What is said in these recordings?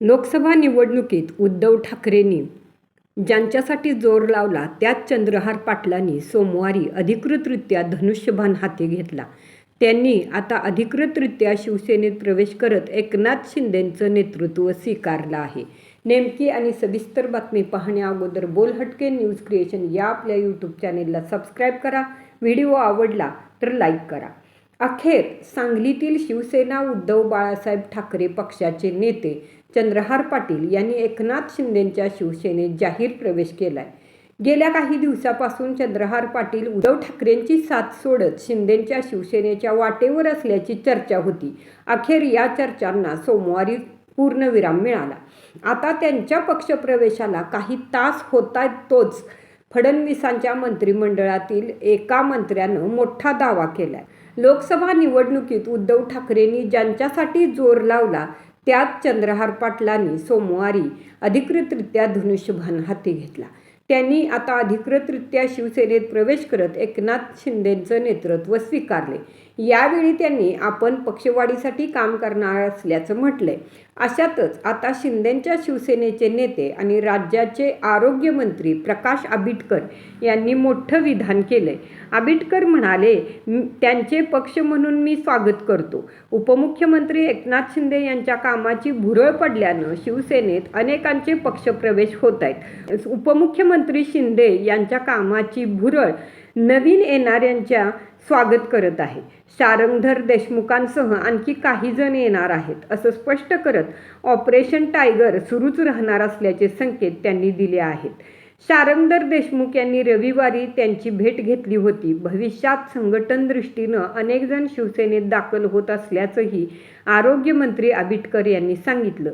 लोकसभा निवडणुकीत उद्धव ठाकरेंनी ज्यांच्यासाठी जोर लावला त्याच चंद्रहार पाटलांनी सोमवारी अधिकृतरित्या धनुष्यबाण हाती घेतला. त्यांनी आता अधिकृतरित्या शिवसेनेत प्रवेश करत एकनाथ शिंदेंचं नेतृत्व स्वीकारलं आहे. नेमकी आणि सविस्तर बातमी पाहण्या अगोदर बोल हटके न्यूज क्रिएशन या आपल्या यूट्यूब चॅनेलला सबस्क्राईब करा. व्हिडिओ आवडला तर लाईक करा. अखेर सांगलीतील शिवसेना उद्धव बाळासाहेब ठाकरे पक्षाचे नेते चंद्रहार पाटील यांनी एकनाथ शिंदेंच्या शिवसेनेत जाहीर प्रवेश केलाय. गेल्या काही दिवसापासून चंद्रहार पाटील उद्धव ठाकरेंची साथ सोडत शिंदेंच्या शिवसेनेच्या वाटेवर असल्याची चर्चा होती. अखेर या चर्चांना सोमवारी पूर्णविराम मिळाला. आता त्यांच्या पक्षप्रवेशाला काही तास होता तोच फडणवीसांच्या मंत्रिमंडळातील एका मंत्र्यानं मोठा दावा केला लोकसभा निवडणुकीत उद्धव ठाकरेंनी ज्यांच्यासाठी जोर लावला त्यात चंद्रहार पाटलांनी सोमवारी अधिकृतरित्या धनुष्यबाण हाती घेतला. त्यांनी आता अधिकृतरित्या शिवसेनेत प्रवेश करत एकनाथ शिंदेंचं नेतृत्व स्वीकारले. यावेळी त्यांनी आपण पक्षवाढीसाठी काम करणार असल्याचं म्हटलंय. अशातच आता शिंदेंच्या शिवसेनेचे नेते आणि राज्याचे आरोग्यमंत्री प्रकाश आबिटकर यांनी मोठं विधान केलंय. आबिटकर म्हणाले त्यांचे पक्ष म्हणून मी स्वागत करतो. उपमुख्यमंत्री एकनाथ शिंदे यांच्या कामाची भुरळ पडल्यानं शिवसेनेत अनेकांचे पक्षप्रवेश होत आहेत उपमुख्यमंत्री शिंदे यांच्या कामाची भुरळ नवीन येणाऱ्यांच्या स्वागत करत आहे. सारंगधर देशमुखांसह आणखी काही जण येणार आहेत असं स्पष्ट करत ऑपरेशन टायगर सुरूच राहणार असल्याचे संकेत त्यांनी दिले आहेत. सारंगदर देशमुख यांनी रविवारी त्यांची भेट घेतली होती. भविष्यात संघटन दृष्टीनं अनेक जण शिवसेनेत दाखल होत असल्याचंही आरोग्यमंत्री आबिटकर यांनी सांगितलं.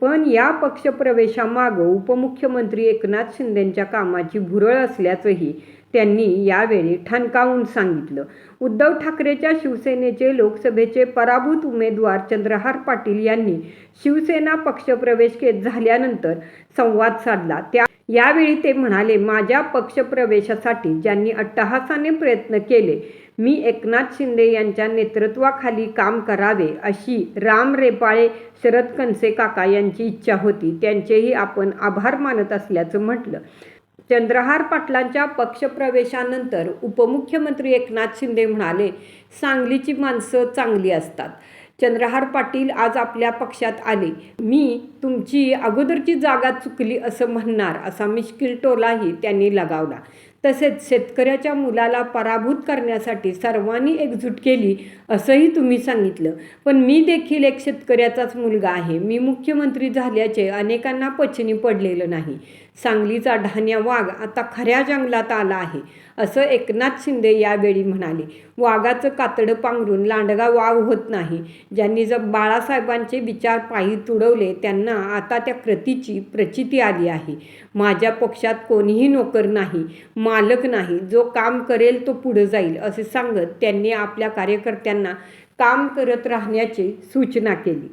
पण या पक्षप्रवेशामागं उपमुख्यमंत्री एकनाथ शिंदेंच्या कामाची भुरळ असल्याचंही त्यांनी यावेळी ठणकावून सांगितलं. उद्धव ठाकरेच्या शिवसेनेचे लोकसभेचे पराभूत उमेदवार चंद्रहार पाटील यांनी शिवसेना पक्षप्रवेश केत झाल्यानंतर संवाद साधला. त्या यावेळी ते म्हणाले माझ्या पक्षप्रवेशासाठी ज्यांनी अट्टहासाने प्रयत्न केले मी एकनाथ शिंदे यांच्या नेतृत्वाखाली काम करावे अशी राम रेपाळे शरद कनसे काका यांची इच्छा होती. त्यांचेही आपण आभार मानत असल्याचं म्हटलं. चंद्रहार पाटलांच्या पक्षप्रवेशानंतर उपमुख्यमंत्री एकनाथ शिंदे म्हणाले सांगलीची माणसं चांगली असतात. चंद्रहार पाटील आज आपल्या पक्षात आले. मी तुमची अगोदरची जागा चुकली असं म्हणणार असा मिश्किल टोलाही त्यांनी लगावला. तसेच शेतकऱ्याच्या मुलाला पराभूत करण्यासाठी सर्वांनी एकजूट केली असंही तुम्ही सांगितलं. पण मी देखील एक शेतकऱ्याचाच मुलगा आहे. मी मुख्यमंत्री झाल्याचे अनेकांना पचनी पडलेलं नाही. सांगलीचा ढाण्या वाघ आता खऱ्या जंगलात आला आहे असं एकनाथ शिंदे यावेळी म्हणाले. वाघाचं कातडं पांघरून लांडगा वाघ होत नाही. ज्यांनी जर बाळासाहेबांचे विचार पायी तुडवले त्यांना आता त्या कृतीची प्रचिती आली आहे. माझ्या पक्षात कोणीही नोकर नाही. मा मालक नाही जो काम करेल तो पुढं जाईल असे सांगत त्यांनी आपल्या कार्यकर्त्यांना काम करत राहण्याची सूचना केली.